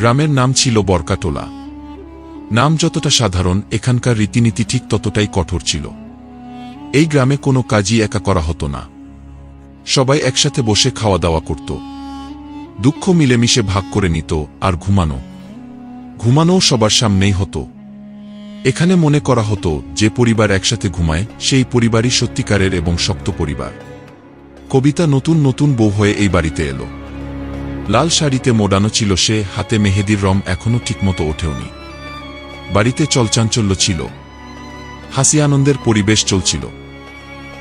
গ্রামের নাম ছিল বরকাটোলা নাম যতটা সাধারণ, এখানকার রীতিনীতি ঠিক ততটাই কঠোর ছিল। এই গ্রামে কোনো কাজই একা করা হতো না। সবাই একসাথে বসে খাওয়া দাওয়া করত। দুঃখ মিলেমিশে ভাগ করে নিত আর ঘুমানো। ঘুমানোও সবার সামনেই হতো। এখানে মনে করা হতো, যে পরিবার একসাথে ঘুমায়, সেই পরিবারই সত্যিকারের এবং শক্ত পরিবার। কবিতা নতুন নতুন বউ হয়ে এই বাড়িতে এলো। লাল শাড়িতে মোড়ানো ছিল সে, হাতে মেহেদির রং এখনও ঠিকমতো ওঠেওনি। বাড়িতে চলচাঞ্চল্য ছিল। হাসি আনন্দের পরিবেশ চলছিল।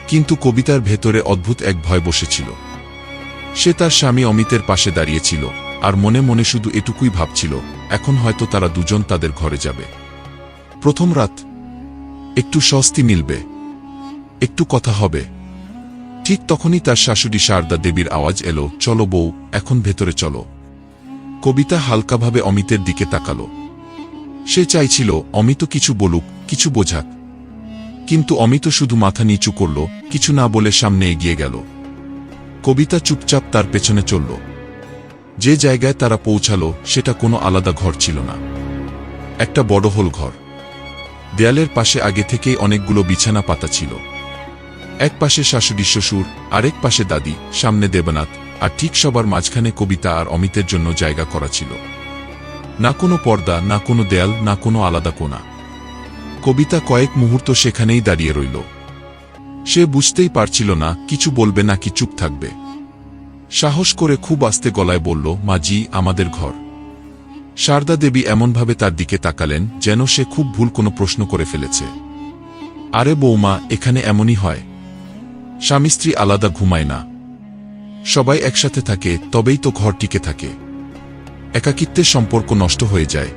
কিন্তু কবিতার ভেতরে অদ্ভুত এক ভয় বসেছিল। সে তার স্বামী অমিতের পাশে দাঁড়িয়েছিল, আর মনে মনে শুধু এটুকুই ভাবছিল, এখন হয়তো তারা দুজন তাদের ঘরে যাবে। প্রথম রাত, একটু স্বস্তি মিলবে, একটু কথা হবে। ঠিক তখনই তার শাশুড়ি শারদা দেবীর আওয়াজ এলো, চলো বউ, এখন ভেতরে চলো। কবিতা হালকাভাবে অমিতের দিকে তাকালো। সে চাইছিল, অমিত কিছু বলুক, কিছু বোঝাক। কিন্তু অমিত শুধু মাথা নিচু করল, কিছু না বলে সামনে এগিয়ে গেল। কবিতা চুপচাপ তার পেছনে চলল। যে জায়গায় তারা পৌঁছালো, সেটা কোনো আলাদা ঘর ছিল না। একটা বড় হোল ঘর। দেয়ালের পাশে আগে থেকেই অনেকগুলো বিছানা পাতা ছিল। এক পাশে শাশুড়ি শ্বশুর, আরেক পাশে দাদি, সামনে দেবনাথ, আর ঠিক সবার মাঝখানে কবিতা আর অমিতের জন্য জায়গা করা ছিল। না কোনো পর্দা, না কোনো দেয়াল, না কোনো আলাদা কোনা কবিতা কয়েক মুহূর্ত সেখানেই দাঁড়িয়ে রইল। সে বুঝতেই পারছিল না, কিছু বলবে নাকি চুপ থাকবে। সাহস করে খুব আস্তে গলায় বলল মাজি আমাদের ঘর। শারদা দেবী এমনভাবে তার দিকে তাকালেন, যেন সে খুব ভুল কোনো প্রশ্ন করে ফেলেছে। আরে বৌমা, এখানে এমনই হয়। স্বামী স্ত্রী আলাদা ঘুমায় না। সবাই একসাথে থাকে, তবেই তো ঘর টিকে থাকে। একাকিত্বের সম্পর্ক নষ্ট হয়ে যায়।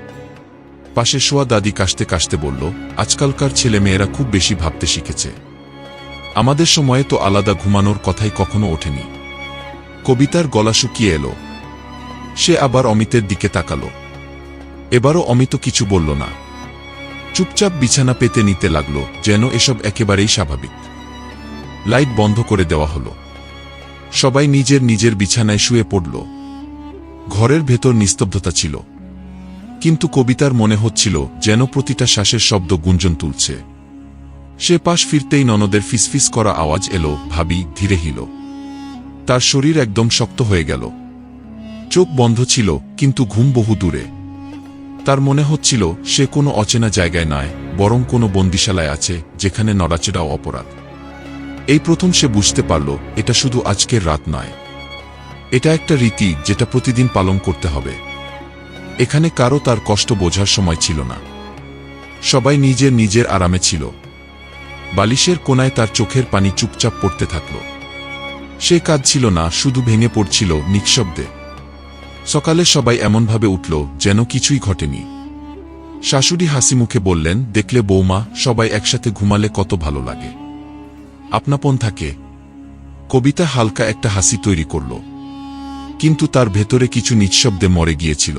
পাশে শোয়া দাদি কাশতে কাশতে বলল, আজকালকার ছেলে মেয়েরা খুব বেশি ভাবতে শিখেছে। আমাদের সময়ে তো আলাদা ঘুমানোর কথাই কখনো ওঠেনি। কবিতার গলা শুকিয়ে এলো। সে আবার অমিতের দিকে তাকালো। এবারও অমিত কিছু বলল না। চুপচাপ বিছানা পেতে নিতে লাগল, যেন এসব একেবারেই স্বাভাবিক। লাইট বন্ধ করে দেওয়া হলো। সবাই নিজের নিজের বিছানায় শুয়ে পড়ল। ঘরের ভেতর নিস্তব্ধতা ছিল। কিন্তু কবিতার মনে হচ্ছিল যেন প্রতিটা শ্বাসের শব্দ গুঞ্জন তুলছে। সে পাশ ফিরতেই ননদের ফিসফিস করা আওয়াজ এলো, ভাবি ধীরে হিল। তার শরীর একদম শক্ত হয়ে গেল। চোখ বন্ধ ছিল, কিন্তু ঘুম বহু দূরে। তার মনে হচ্ছিল, সে কোনো অচেনা জায়গায় নয়, বরং কোনো বন্দিশালায় আছে, যেখানে নড়াচড়াও অপরাধ। এই প্রথম সে বুঝতে পারল, এটা শুধু আজকের রাত নয়। এটা একটা রীতি যেটা প্রতিদিন পালন করতে হবে। এখানে কারও তার কষ্ট বোঝার সময় ছিল না। সবাই নিজের নিজের আরামে ছিল। বালিশের কোনায় তার চোখের পানি চুপচাপ পড়তে থাকল। সে কাজ ছিল না, শুধু ভেঙে পড়ছিল নিঃশব্দে। সকালে সবাই এমনভাবে উঠল যেন কিছুই ঘটেনি। শাশুড়ি হাসি মুখে বললেন, দেখলে বৌমা, সবাই একসাথে ঘুমালে কত ভালো লাগে। আপনাপন থাকে কবিতা হালকা একটা হাসি তৈরি করল, কিন্তু তার ভেতরে কিছু নিঃশব্দে মরে গিয়েছিল।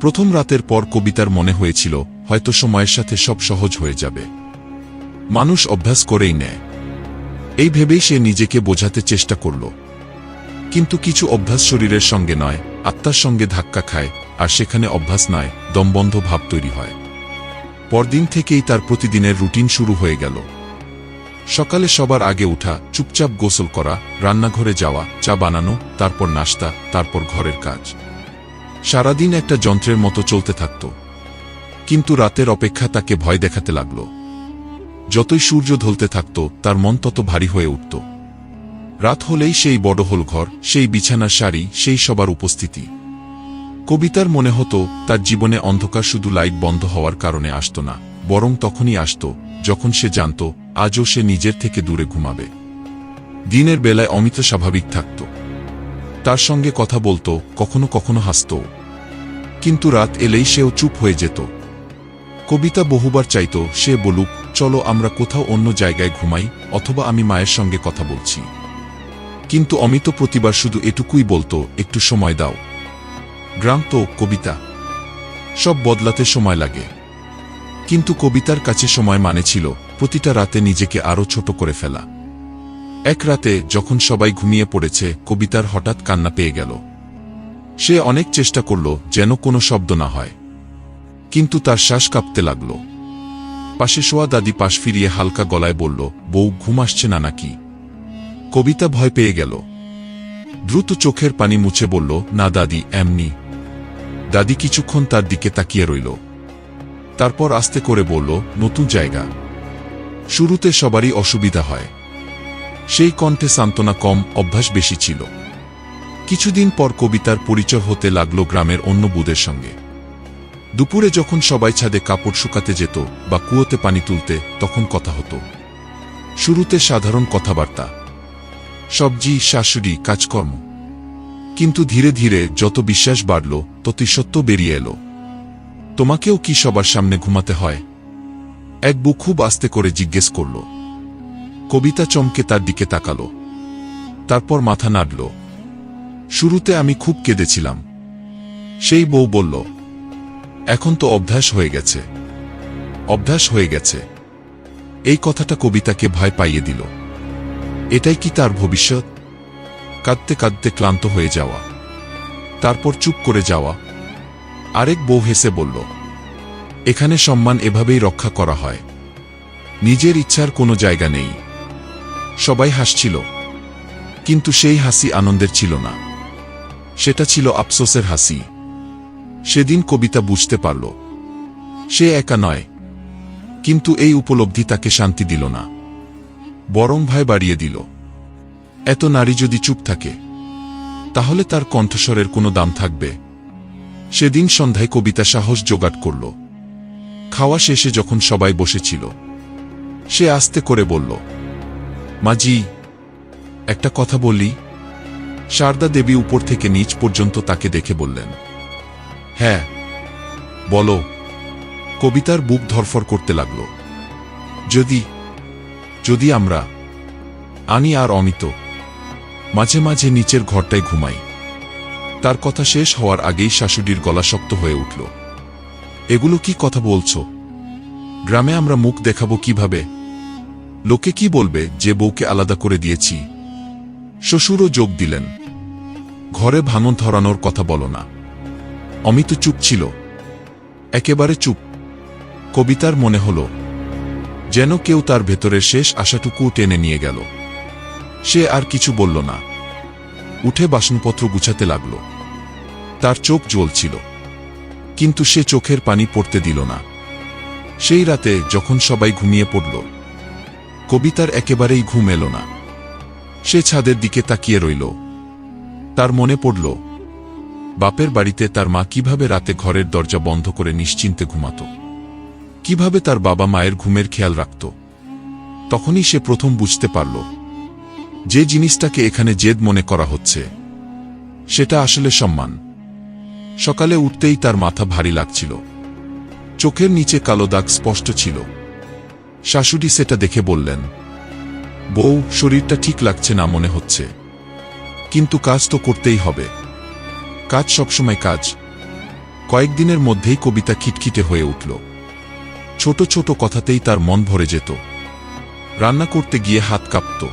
প্রথম রাতের পর কবিতার মনে হয়েছিল, হয়তো সময়ের সাথে সব সহজ হয়ে যাবে। মানুষ অভ্যাস করেই নেয়। এই ভেবেই সে নিজেকে বোঝাতে চেষ্টা করল। কিন্তু কিছু অভ্যাস শরীরের সঙ্গে নয়, আত্মার সঙ্গে ধাক্কা খায়, আর সেখানে অভ্যাস নয়, দমবন্ধ ভাব তৈরি হয়। পরদিন থেকেই তার প্রতিদিনের রুটিন শুরু হয়ে গেল। সকালে সবার আগে উঠা, চুপচাপ গোসল করা, রান্নাঘরে যাওয়া, চা বানানো, তারপর নাস্তা, তারপর ঘরের কাজ। সারাদিন একটা যন্ত্রের মতো চলতে থাকত। কিন্তু রাতের অপেক্ষা তাকে ভয় দেখাতে লাগল। যতই সূর্য ঢলতে থাকত, তার মন তত ভারী হয়ে উঠত। রাত হলেই সেই বড় হোল ঘর, সেই বিছানার শাড়ি, সেই সবার উপস্থিতি। কবিতার মনে হতো, তার জীবনে অন্ধকার শুধু লাইট বন্ধ হওয়ার কারণে আসত না। বরং তখনই আসত, যখন সে জানত, আজও সে নিজের থেকে দূরে ঘুমাবে। দিনের বেলায় অমিত স্বাভাবিক থাকত। তার সঙ্গে কথা বলতো, কখনো কখনো হাসত। কিন্তু রাত এলেই সেও চুপ হয়ে যেত। কবিতা বহুবার চাইত, সে বলুক, চলো আমরা কোথাও অন্য জায়গায় ঘুমাই, অথবা আমি মায়ের সঙ্গে কথা বলছি। কিন্তু অমিত প্রতিবার শুধু এটুকুই বলতো, একটু সময় দাও। গ্রাম তো, কবিতা। সব বদলাতে সময় লাগে। কিন্তু কবিতার কাছে সময় মানে ছিল প্রতিটা রাতে নিজেকে আরও ছোট করে ফেলা। এক রাতে যখন সবাই ঘুমিয়ে পড়েছে, কবিতার হঠাৎ কান্না পেয়ে গেল। সে অনেক চেষ্টা করল যেন কোনো শব্দ না হয়। কিন্তু তার শ্বাস কাঁপতে লাগল। পাশে শোয়া দাদি পাশ ফিরিয়ে হালকা গলায় বলল, বউ, ঘুম আসছে না নাকি? কবিতা ভয় পেয়ে গেল। দ্রুত চোখের পানি মুছে বলল, না দাদি, এমনি। দাদি কিছুক্ষণ তার দিকে তাকিয়ে রইল। তারপর আস্তে করে বলল, নতুন জায়গা। শুরুতে সবারই অসুবিধা হয়। সেই কণ্ঠে সান্ত্বনা কম, অভ্যাস বেশি ছিল। কিছুদিন পর কবিতার পরিচয় হতে লাগল গ্রামের অন্য বুদের সঙ্গে। দুপুরে যখন সবাই ছাদে কাপড় শুকাতে যেত বা কুয়োতে পানি তুলতে, তখন কথা হতো। শুরুতে সাধারণ কথাবার্তা। সবজি, শাশুড়ি, কাজকর্ম। কিন্তু ধীরে ধীরে যত বিশ্বাস বাড়ল ততই সত্য বেরিয়ে এলো। তোমাকেও কি সবার সামনে ঘুমাতে হয়? এক বউ খুব আস্তে করে জিজ্ঞেস করল। কবিতা চমকে তার দিকে তাকালো। তারপর মাথা নাড়ল। শুরুতে আমি খুব কেঁদেছিলাম। সেই বউ বলল, এখন তো অভ্যাস হয়ে গেছে। অভ্যাস হয়ে গেছে। এই কথাটা কবিতাকে ভয় পাইয়ে দিল। এটাই কি তার ভবিষ্যৎ? কাঁদতে কাঁদতে ক্লান্ত হয়ে যাওয়া। তারপর চুপ করে যাওয়া। আরেক বউ হেসে বলল, এখানে সম্মান এভাবেই রক্ষা করা হয়। নিজের ইচ্ছার কোনো জায়গা নেই। সবাই হাসছিল, কিন্তু সেই হাসি আনন্দের ছিল না। সেটা ছিল আফসোসের হাসি। সেদিন কবিতা বুঝতে পারল, সে একা নয়, কিন্তু এই উপলব্ধি তাকে শান্তি দিল না। বরং ভয় বাড়িয়ে দিল। এত নারী যদি চুপ থাকে, তাহলে তার কণ্ঠস্বরের কোনো দাম থাকবে? সেদিন সন্ধ্যায় কবিতা সাহস জোগাড় করল। খাওয়া শেষে যখন সবাই বসেছিল, সে আস্তে করে বলল মাজি একটা কথা বলি। শারদা দেবী উপর থেকে নিচ পর্যন্ত তাকে দেখে বললেন হ্যাঁ বলো। কবিতার বুক ধরফর করতে লাগল, যদি যদি আমরা, আনি আর অমিত মাঝে মাঝে নিচের ঘরটায় ঘুমাই। তার কথা শেষ হওয়ার আগেই শাশুড়ির গলা শক্ত হয়ে উঠল। এগুলো কি কথা বলছো? গ্রামে আমরা মুখ দেখাবো কীভাবে? লোকে কি বলবে যে বউকে আলাদা করে দিয়েছি? শ্বশুরও যোগ দিলেন। ঘরে ভাঙন ধরানোর কথা বলো না। অমিত চুপ ছিল। একেবারে চুপ। কবিতার মনে হল, যেন কেউ তার ভেতরের শেষ আশাটুকু টেনে নিয়ে গেল। সে আর কিছু বলল না। উঠে বাসনপত্র গুছাতে লাগল। তার চোখ জ্বলছিল। কিন্তু সে চোখের পানি পড়তে দিল না। সেই রাতে যখন সবাই ঘুমিয়ে পড়ল, কবিতার একেবারেই ঘুম এলো না। সে ছাদের দিকে তাকিয়ে রইল। তার মনে পড়ল, বাপের বাড়িতে তার মা কীভাবে রাতে ঘরের দরজা বন্ধ করে নিশ্চিন্তে ঘুমাত? কীভাবে তার বাবা মায়ের ঘুমের খেয়াল রাখত? তখনই সে প্রথম বুঝতে পারল, যে জিনিসটাকে এখানে জেদ মনে করা হচ্ছে, সেটা আসলে সম্মান। সকালে উঠতেই তার মাথা ভারী লাগছিল। চোখের নিচে কালো দাগ স্পষ্ট ছিল। শাশুড়ি সেটা দেখে বললেন, বউ, শরীরটা ঠিক লাগছে না মনে হচ্ছে। কিন্তু কাজ তো করতেই হবে। কাজ সবসময় কাজ। কয়েকদিনের মধ্যেই কবিতা খিটখিটে হয়ে উঠল। ছোট ছোট কথাতেই তার মন ভরে যেত। রান্না করতে গিয়ে হাত কাঁপত।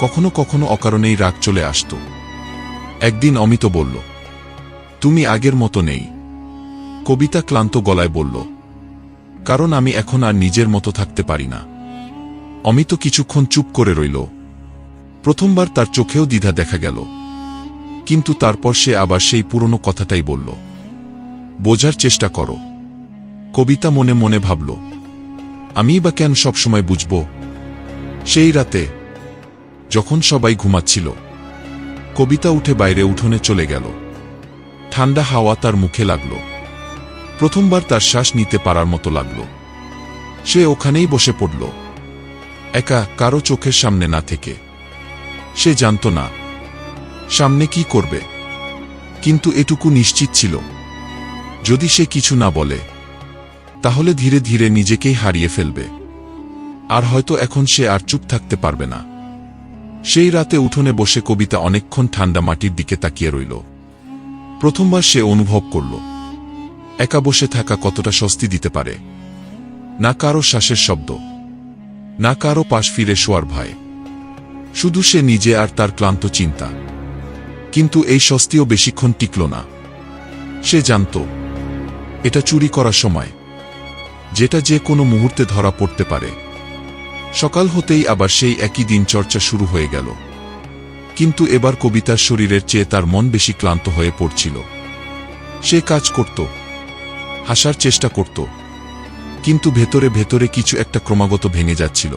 কখনো কখনো অকারণেই রাগ চলে আসত। একদিন অমিত বলল তুমি আগের মতো নেই। কবিতা ক্লান্ত গলায় বলল, কারণ আমি এখন আর নিজের মতো থাকতে পারি না। অমিত কিছুক্ষণ চুপ করে রইল। প্রথমবার তার চোখেও দ্বিধা দেখা গেল। কিন্তু তারপর সে আবার সেই পুরনো কথাটাই বলল, বোঝার চেষ্টা করো। কবিতা মনে মনে ভাবল আমি বা কেন সবসময় বুঝব? সেই রাতে, যখন সবাই ঘুমাচ্ছিল, কবিতা উঠে বাইরে উঠোনে চলে গেল। ঠান্ডা হাওয়া তার মুখে লাগল। প্রথমবার তার শ্বাস নিতে পারার মতো লাগল। সে ওখানেই বসে পড়ল। একা কারও চোখের সামনে না থেকে। সে জানত না, সামনে কি করবে। কিন্তু এটুকু নিশ্চিত ছিল। যদি সে কিছু না বলে, তাহলে ধীরে ধীরে নিজেকেই হারিয়ে ফেলবে। আর হয়তো এখন সে আর চুপ থাকতে পারবে না। সেই রাতে উঠোনে বসে কবিতা অনেকক্ষণ ঠান্ডা মাটির দিকে তাকিয়ে রইল। প্রথমবার সে অনুভব করল। একা বসে থাকা কতটা স্বস্তি দিতে পারে। না কারও শ্বাসের শব্দ। না কারও পাশ ফিরে শোয়ার ভয়। শুধু সে নিজে আর তার ক্লান্ত চিন্তা। কিন্তু এই স্বস্তিও বেশিক্ষণ টিকল না। সে জানত, এটা চুরি করার সময়, যেটা যে কোনো মুহূর্তে ধরা পড়তে পারে। সকাল হতেই আবার সেই একই দিন চর্চা শুরু হয়ে গেল। কিন্তু এবার কবিতার শরীরের চেয়ে তার মন বেশি ক্লান্ত হয়ে পড়ছিল। সে কাজ করত, হাসার চেষ্টা করত, কিন্তু ভেতরে ভেতরে কিছু একটা ক্রমাগত ভেঙে যাচ্ছিল।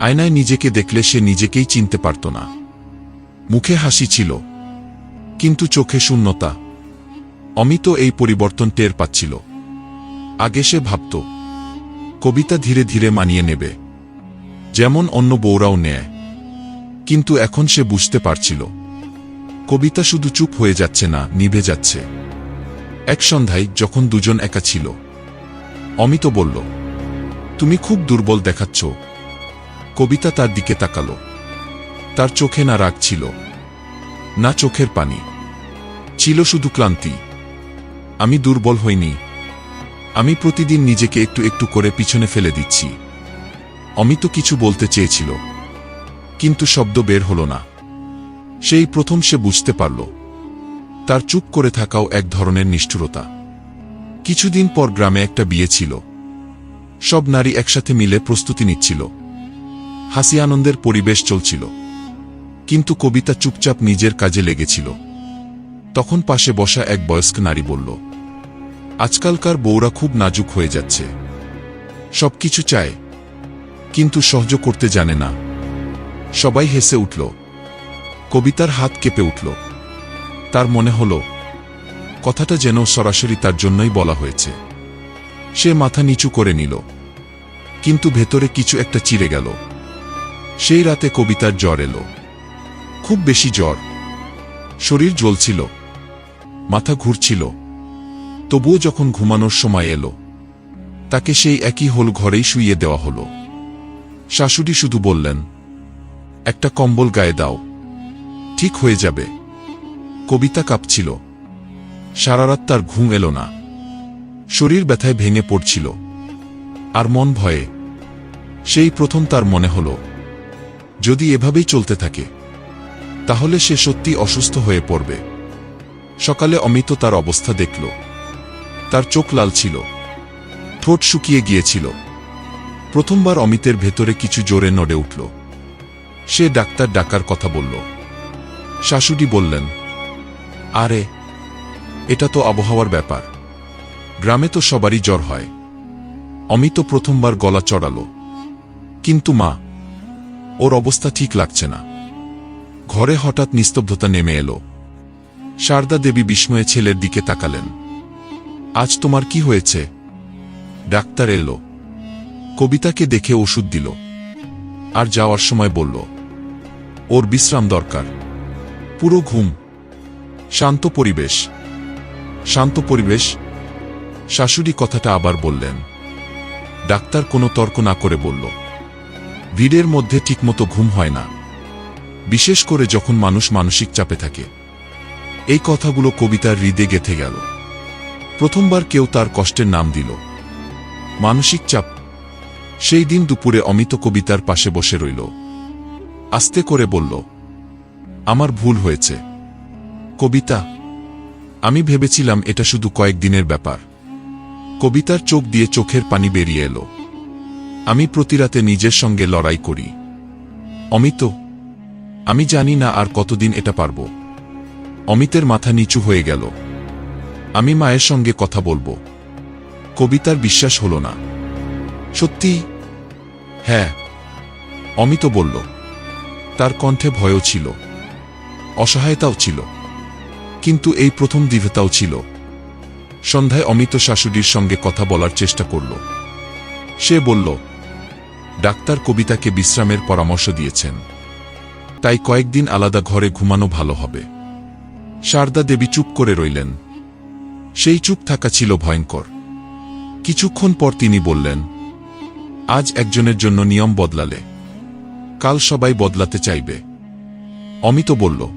আয়নায় নিজেকে দেখলে সে নিজেকেই চিনতে পারত না। মুখে হাসি ছিল, কিন্তু চোখে শূন্যতা। অমিত এই পরিবর্তন টের পাচ্ছিল। আগে সে ভাবত, কবিতা ধীরে ধীরে মানিয়ে নেবে, যেমন অন্য বউরাও নেয়। কিন্তু এখন সে বুঝতে পারছিল। কবিতা শুধু চুপ হয়ে যাচ্ছে না, নিভে যাচ্ছে। এক সন্ধ্যায় যখন দুজন একা ছিল, অমিত বলল, তুমি খুব দুর্বল দেখাচ্ছ। কবিতা তার দিকে তাকালো। তার চোখে না রাগ ছিল, না চোখের পানি। ছিল শুধু ক্লান্তি। আমি দুর্বল হইনি। আমি প্রতিদিন নিজেকে একটু একটু করে পিছনে ফেলে দিচ্ছি। অমিত কিছু বলতে চেয়েছিল। কিন্তু শব্দ বের হল না। সেই প্রথম সে বুঝতে পারল, তার চুপ করে থাকাও এক ধরনের নিষ্ঠুরতা। কিছুদিন পর গ্রামে একটা বিয়ে ছিল। সব নারী একসাথে মিলে প্রস্তুতি নিচ্ছিল। হাসি আনন্দের পরিবেশ চলছিল। কিন্তু কবিতা চুপচাপ নিজের কাজে লেগেছিল। তখন পাশে বসা এক বয়স্ক নারী বলল, আজকালকার বউরা খুব নাজুক হয়ে যাচ্ছে। সবকিছু চায়, কিন্তু সহ্য করতে জানে না। সবাই হেসে উঠল। কবিতার হাত কেঁপে উঠল। তার মনে হল, কথাটা যেন সরাসরি তার জন্যই বলা হয়েছে। সে মাথা নিচু করে নিল। কিন্তু ভেতরে কিছু একটা চিরে গেল। সেই রাতে কবিতার জ্বর এলো। খুব বেশি জ্বর। শরীর জ্বলছিল। মাথা ঘুরছিল। তবুও যখন ঘুমানোর সময় এলো, তাকে সেই একই হোল ঘরেই শুইয়ে দেওয়া হলো। শাশুড়ি শুধু বললেন একটা কম্বল গায়ে দাও। ঠিক হয়ে যাবে। কবিতা কাঁপছিল। সারারাত তার ঘুম এলো না। শরীর ব্যথায় ভেঙে পড়ছিল। আর মন ভয়ে। সেই প্রথম তার মনে হল, যদি এভাবেই চলতে থাকে, তাহলে সে সত্যি অসুস্থ হয়ে পড়বে। সকালে অমিত তার অবস্থা দেখল। তার চোখ লাল ছিল। ঠোঁট শুকিয়ে গিয়েছিল। প্রথমবার অমিতের ভেতরে কিছু জোরে নড়ে উঠল। সে ডাক্তার ডাকার কথা বলল। শাশুড়ি বললেন, আরে, এটা তো আবহাওয়ার ব্যাপার। গ্রামে তো সবারই জ্বর হয়। অমিত প্রথমবার গলা চড়াল। কিন্তু মা, ওর অবস্থা ঠিক লাগছে না। ঘরে হঠাৎ নিস্তব্ধতা নেমে এলো। সারদা দেবী বিস্ময়ে ছেলের দিকে তাকালেন। আজ তোমার কি হয়েছে? ডাক্তার এলো। কবিতাকে দেখে ওষুধ দিল। আর যাওয়ার সময় বলল, ওর বিশ্রাম দরকার। পুরো ঘুম। শান্ত পরিবেশ। শান্ত পরিবেশ। শাশুড়ি কথাটা আবার বললেন। ডাক্তার কোনো তর্ক না করে বলল, ভিড়ের মধ্যে ঠিকমতো ঘুম হয় না। বিশেষ করে যখন মানুষ মানসিক চাপে থাকে। এই কথাগুলো কবিতার হৃদে গেথে গেল। প্রথমবার কেউ তার কষ্টের নাম দিল। মানসিক চাপ সেই দিন দুপুরে অমিত কবিতার পাশে বসে রইল। আস্তে করে বলল, আমার ভুল হয়েছে। কবিতা, আমি ভেবেছিলাম এটা শুধু কয়েকদিনের ব্যাপার। কবিতার চোখ দিয়ে চোখের পানি বেরিয়ে এলো। আমি প্রতিরাতে নিজের সঙ্গে লড়াই করি। অমিত, আমি জানি না আর কতদিন এটা পারব। অমিতের মাথা নিচু হয়ে গেল। আমি মায়ের সঙ্গে কথা বলব। কবিতার বিশ্বাস হল না। সত্যি হ্যাঁ অমিত বলল, তার কণ্ঠে ভয়ও ছিল, অসহায়তাও ছিল, কিন্তু এই প্রথম দৃঢ়তাও ছিল। সন্ধ্যায় অমিত শাশুড়ির সঙ্গে কথা বলার চেষ্টা করল। সে বলল, ডাক্তার কবিতাকে বিশ্রামের পরামর্শ দিয়েছেন। তাই কয়েকদিন আলাদা ঘরে ঘুমানো ভালো হবে। শারদা দেবী চুপ করে রইলেন। সেই চুপ থাকা ছিল ভয়ঙ্কর। কিছুক্ষণ পর তিনি বললেন আজ একজনের জন্য নিয়ম বদলালে। কাল সবাই বদলাতে চাইবে। অমিত বলল,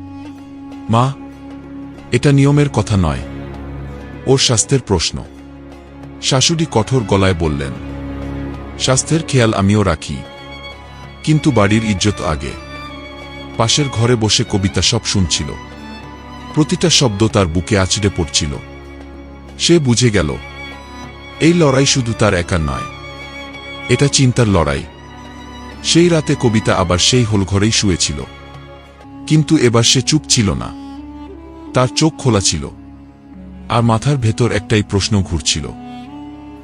মা, এটা নিয়মের কথা নয়। ওর স্বাস্থ্যের প্রশ্ন। শাশুড়ি কঠোর গলায় বললেন, স্বাস্থ্যের খেয়াল আমিও রাখি। কিন্তু বাড়ির ইজ্জত আগে। পাশের ঘরে বসে কবিতা সব শুনছিল। প্রতিটা শব্দ তার বুকে আছড়ে পড়ছিল। সে বুঝে গেল, এই লড়াই শুধু তার একার নয়। এটা চিন্তার লড়াই। সেই রাতে কবিতা আবার সেই হোলঘরেই শুয়েছিল। কিন্তু এবার সে চুপ ছিল না। তার চোখ খোলা ছিল। আর মাথার ভেতর একটাই প্রশ্ন ঘুরছিল।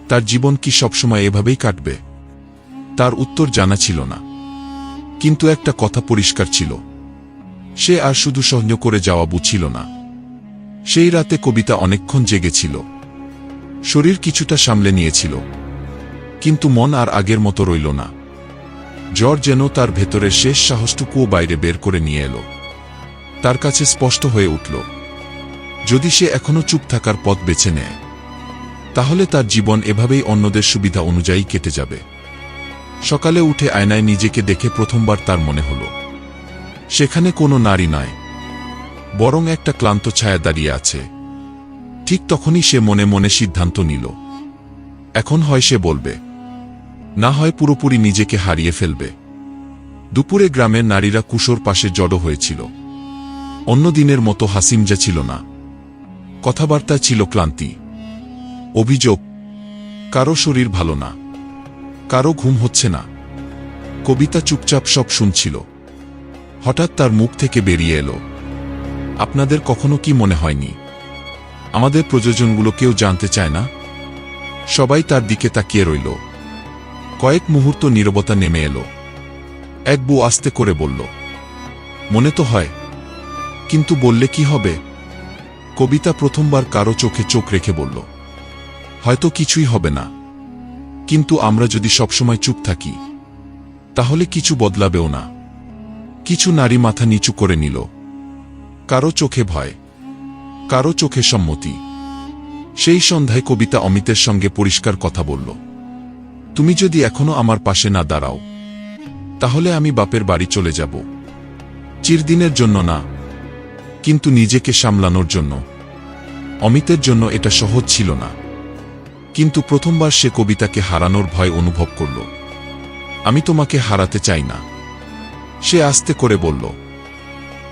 তার জীবন কি সবসময় এভাবেই কাটবে? তার উত্তর জানা ছিল না। কিন্তু একটা কথা পরিষ্কার ছিল। সে আর শুধু সহ্য করে যাওয়া বুঝছিল না। সেই রাতে কবিতা অনেকক্ষণ জেগেছিল। শরীর কিছুটা সামলে নিয়েছিল। কিন্তু মন আর আগের মতো রইল না। জ্বর যেন তার ভেতরের শেষ সাহসটুকুও বাইরে বের করে নিয়ে এলো। তার কাছে স্পষ্ট হয়ে উঠল, যদি সে এখনও চুপ থাকার পথ বেছে নেয়, তাহলে তার জীবন এভাবেই অন্যদের সুবিধা অনুযায়ী কেটে যাবে। সকালে উঠে আয়নায় নিজেকে দেখে প্রথমবার তার মনে হল, সেখানে কোনো নারী নয় বরং একটা ক্লান্ত ছায়া দাঁড়িয়ে আছে। ঠিক তখনই সে মনে মনে সিদ্ধান্ত নিল, এখন হয় সে বলবে। না হয় পুরোপুরি নিজেকে হারিয়ে ফেলবে। দুপুরে গ্রামের নারীরা কুশোর পাশে জড়ো হয়েছিল। অন্য দিনের মতো হাসিমজা ছিল না। কথাবার্তা ছিল ক্লান্তি। অভিযোগ, কারও শরীর ভালো না। কারও ঘুম হচ্ছে না। কবিতা চুপচাপ সব শুনছিল। হঠাৎ তার মুখ থেকে বেরিয়ে এলো। আপনাদের কখনো কি মনে হয়নি? আমাদের প্রযোজনগুলো কেউ জানতে চায় না? সবাই তার দিকে তাকিয়ে রইল। কয়েক মুহূর্ত নীরবতা নেমে এলো। এক বউ আস্তে করে বলল, মনে তো হয়, কিন্তু বললে কি হবে? কবিতা প্রথমবার কারও চোখে চোখ রেখে বলল, হয়তো কিছুই হবে না। কিন্তু আমরা যদি সবসময় চুপ থাকি, তাহলে কিছু বদলাবেও না। কিছু নারী মাথা নিচু করে নিল। কারও চোখে ভয়, কারও চোখে সম্মতি। সেই সন্ধ্যায় কবিতা অমিতের সঙ্গে পরিষ্কার কথা বলল। তুমি যদি এখনও আমার পাশে না দাঁড়াও, তাহলে আমি বাপের বাড়ি চলে যাব। চিরদিনের জন্য না, কিন্তু নিজেকে সামলানোর জন্য। অমিতের জন্য এটা সহজ ছিল না। কিন্তু প্রথমবার সে কবিতাকে হারানোর ভয় অনুভব করল। আমি তোমাকে হারাতে চাই না। সে আস্তে করে বলল,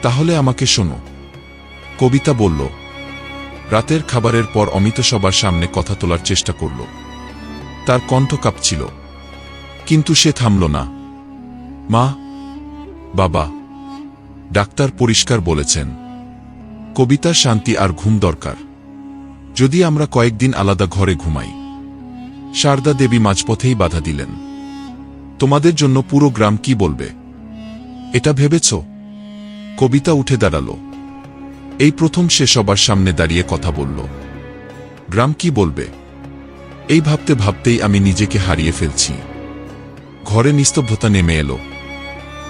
তাহলে আমাকে শোনো। কবিতা বলল, রাতের খাবারের পর অমিত সবার সামনে কথা তোলার চেষ্টা করল। তার কণ্ঠ কাঁপছিল। কিন্তু সে থামল না। মা, বাবা, ডাক্তার পরিষ্কার বলেছেন, কবিতার শান্তি আর ঘুম দরকার। যদি আমরা কয়েকদিন আলাদা ঘরে ঘুমাই শারদা দেবী মাঝপথেই বাধা দিলেন। তোমাদের জন্য পুরো গ্রাম কি বলবে? এটা ভেবেছ? কবিতা উঠে দাঁড়াল। এই প্রথম সে সবার সামনে দাঁড়িয়ে কথা বলল। গ্রাম কি বলবে? এই ভাবতে ভাবতেই আমি নিজেকে হারিয়ে ফেলছি। ঘরে নিস্তব্ধতা নেমে এলো।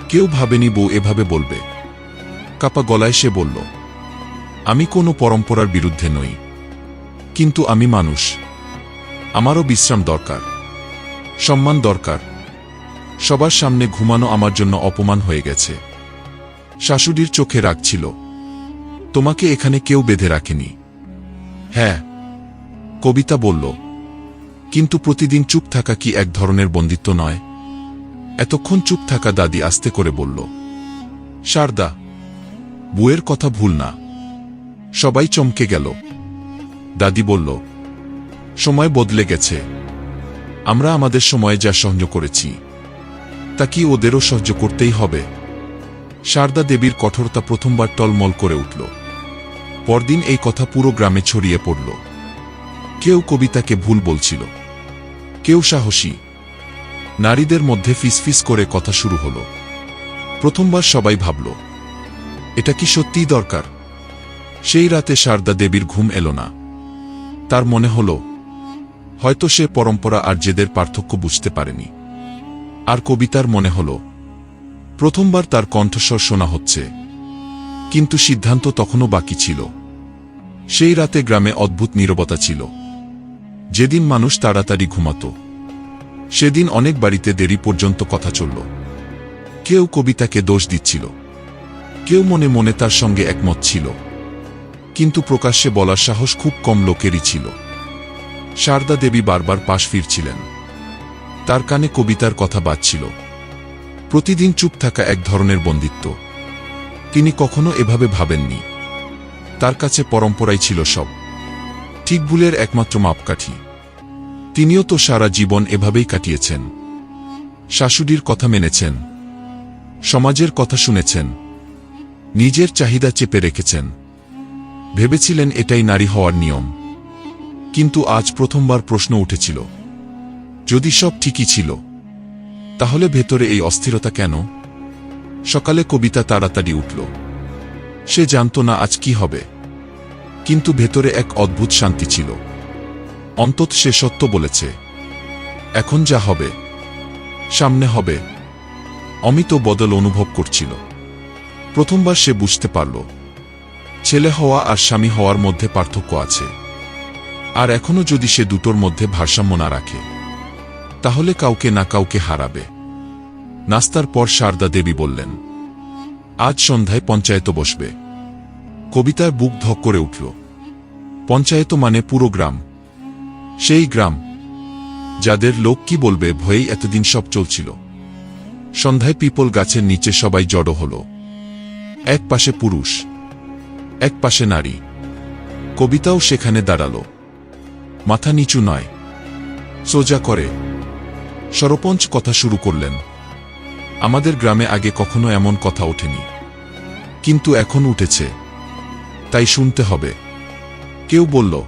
কেউ ভাবেনি বউ এভাবে বলবে। কাপা গলায় সে বলল, আমি কোনো পরম্পরার বিরুদ্ধে নই। কিন্তু আমি মানুষ। আমারও বিশ্রাম দরকার। সম্মান দরকার। সবার সামনে ঘুমানো আমার জন্য অপমান হয়ে গেছে। শাশুড়ির চোখে রাখছিল তোমাকে এখানে কেউ বেঁধে রাখেনি। হ্যাঁ কবিতা বলল কিন্তু প্রতিদিন চুপ থাকা কি এক ধরনের বন্দিত্ব নয়? এতক্ষণ চুপ থাকা দাদি আস্তে করে বলল, শারদা, বুয়ের কথা ভুল না। সবাই চমকে গেল। দাদি বলল, সময় বদলে গেছে। আমরা আমাদের সময়ে যা সহ্য করেছি, তা কি ওদেরও সহ্য করতেই হবে? শারদা দেবীর কঠোরতা প্রথমবার টলমল করে উঠল। পরদিন এই কথা পুরো গ্রামে ছড়িয়ে পড়ল। কেউ কবিতাকে ভুল বলছিল। কেউ সাহসী। নারীদের মধ্যে ফিসফিস করে কথা শুরু হল। প্রথমবার সবাই ভাবল, এটা কি সত্যিই দরকার? সেই রাতে সারদা দেবীর ঘুম এলো না। তার মনে হল, হয়তো সে পরম্পরা আর জেদের পার্থক্য বুঝতে পারেনি। আর কবিতার মনে হল, প্রথমবার তার কণ্ঠস্বর শোনা হচ্ছে। কিন্তু সিদ্ধান্ত তখনও বাকি ছিল। সেই রাতে গ্রামে অদ্ভুত নীরবতা ছিল। যেদিন মানুষ তাড়াতাড়ি ঘুমাত, সেদিন অনেক বাড়িতে দেরি পর্যন্ত কথা চলল। কেউ কবিতাকে দোষ দিচ্ছিল। কেউ মনে মনে তার সঙ্গে একমত ছিল। কিন্তু প্রকাশ্যে বলার সাহস খুব কম লোকেরই ছিল। শারদা দেবী বারবার পাশ ফিরছিলেন। তার কানে কবিতার কথা বাজছিল। প্রতিদিন চুপ থাকা এক ধরনের বন্দিত্ব। তিনি কখনো এভাবে ভাবেননি। তার কাছে পরম্পরাই ছিল সব। ঠিক ভুলের একমাত্র মাপকাঠি। তিনিও তো সারা জীবন এভাবেই কাটিয়েছেন। শাশুড়ির কথা মেনেছেন। সমাজের কথা শুনেছেন। নিজের চাহিদা চেপে রেখেছেন। ভেবেছিলেন এটাই নারী হওয়ার নিয়ম। কিন্তু আজ প্রথমবার প্রশ্ন উঠেছিল, যদি সব ঠিকই ছিল, তাহলে ভেতরে এই অস্থিরতা কেন? সকালে কবিতা তাড়াতাড়ি উঠল। সে জানত না আজ কি হবে। কিন্তু ভেতরে এক অদ্ভুত শান্তি ছিল। অন্তত সে সত্য বলেছে, এখন যা হবে, সামনে হবে। অমিত বদল অনুভব করছিল। প্রথমবার সে বুঝতে পারল, ছেলে হওয়া আর স্বামী হওয়ার মধ্যে পার্থক্য আছে। আর এখনও যদি সে দুটোর মধ্যে ভারসাম্য না রাখে, তাহলে কাউকে না কাউকে হারাবে। নাস্তার পর শারদা দেবী বললেন, আজ সন্ধ্যায় পঞ্চায়েত বসবে। কবিতার বুক ধক করে উঠল। পঞ্চায়েত মানে পুরো গ্রাম। সেই গ্রাম, যাদের লোক কি বলবে ভয়েই এতদিন সব চলছিল। সন্ধ্যায় পিপল গাছের নিচে সবাই জড়ো হল। এক পাশে পুরুষ, এক পাশে নারী। কবিতাও সেখানে দাঁড়াল। মাথা নিচু নয়, সোজা করে। সরপঞ্চ কথা শুরু করলেন, আমাদের গ্রামে আগে কখনো এমন কথা ওঠেনি। কিন্তু এখন উঠেছে। তাই শুনতে হবে। কেউ বলল,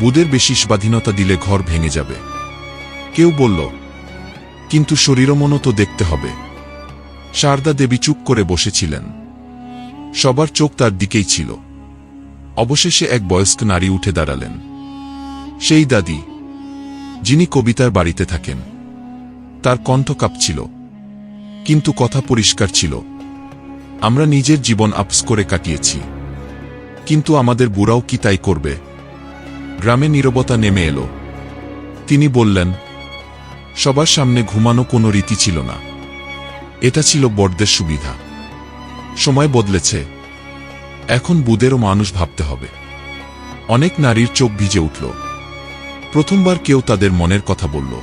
বুদের বেশি স্বাধীনতা দিলে ঘর ভেঙে যাবে। কেউ বলল, কিন্তু শরীরমনও তো দেখতে হবে। শারদা দেবী চুপ করে বসেছিলেন। সবার চোখ তার দিকেই ছিল। অবশেষে এক বয়স্ক নারী উঠে দাঁড়ালেন। সেই দাদি, যিনি কবিতার বাড়িতে থাকেন। তার কণ্ঠ কাঁপছিল, কিন্তু কথা পরিষ্কার ছিল। আমরা নিজের জীবন আপস করে কাটিয়েছি। কিন্তু আমাদের বুড়াও কি তাই করবে? গ্রামে নীরবতা নেমে এলো। তিনি বললেন, সবার সামনে ঘুমানো কোনো রীতি ছিল না। এটা ছিল বড়দের সুবিধা। সময় বদলেছে। এখন বুদেরও মানুষ ভাবতে হবে। অনেক নারীর চোখ ভিজে উঠল। প্রথমবার কেউ তাদের মনের কথা বলল।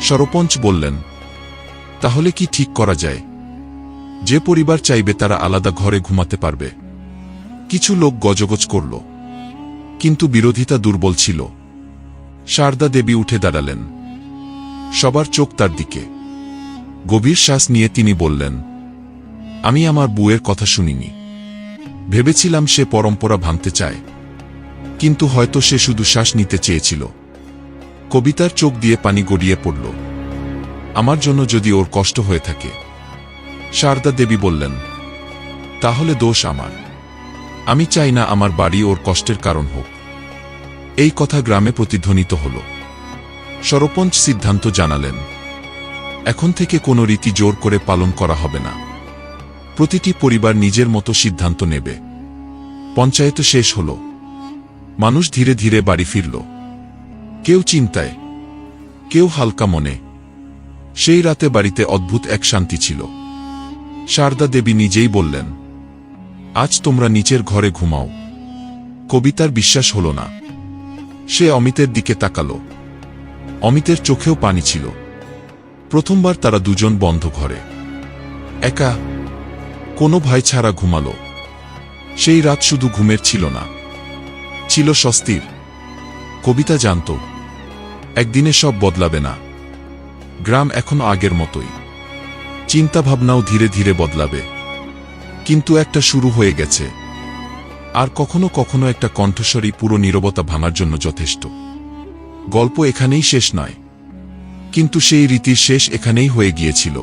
সরপঞ্চ বললেন, তাহলে কি ঠিক করা যায়? যে পরিবার চাইবে তারা আলাদা ঘরে ঘুমাতে পারবে। কিছু লোক গজগজ করল। কিন্তু বিরোধিতা দুর্বল ছিল। শারদা দেবী উঠে দাঁড়ালেন। সবার চোখ তার দিকে। গভীর শ্বাস নিয়ে তিনি বললেন, আমি আমার বুয়ের কথা শুনিনি। ভেবেছিলাম সে পরম্পরা ভাঙতে চায়। কিন্তু হয়তো সে শুধু শ্বাস নিতে চেয়েছিল। কবিতার চোখ দিয়ে পানি গড়িয়ে পড়ল। আমার জন্য যদি ওর কষ্ট হয়ে থাকে। শারদা দেবী বললেন, তাহলে দোষ আমার। আমি চাই না আমার বাড়ি ওর কষ্টের কারণ হোক। এই কথা গ্রামে প্রতিধ্বনিত হল। সরপঞ্চ সিদ্ধান্ত জানালেন, এখন থেকে কোনো রীতি জোর করে পালন করা হবে না। প্রতিটি পরিবার নিজের মতো সিদ্ধান্ত নেবে। পঞ্চায়েত শেষ হল। মানুষ ধীরে ধীরে বাড়ি ফিরল। কেউ চিন্তায়, কেউ হালকা মনে। সেই রাতে বাড়িতে অদ্ভুত এক শান্তি ছিল। শারদা দেবী নিজেই বললেন আজ তোমরা নিচের ঘরে ঘুমাও। কবিতার বিশ্বাস হল না। সে অমিতের দিকে তাকালো। অমিতের চোখেও পানি ছিল। প্রথমবার তারা দুজন বন্ধ ঘরে। একা, কোনো ভয় ছাড়া ঘুমালো। সেই রাত শুধু ঘুমের ছিল না। ছিল স্বস্তির। কবিতা জানত, একদিনে সব বদলাবে না। গ্রাম এখন আগের মতোই। চিন্তাভাবনাও ধীরে ধীরে বদলাবে। কিন্তু একটা শুরু হয়ে গেছে। আর কখনো কখনো একটা কণ্ঠস্বরী পুরো নীরবতা ভাঙার জন্য যথেষ্ট। গল্প এখানেই শেষ নয়। কিন্তু সেই রীতির শেষ এখানেই হয়ে গিয়েছিল।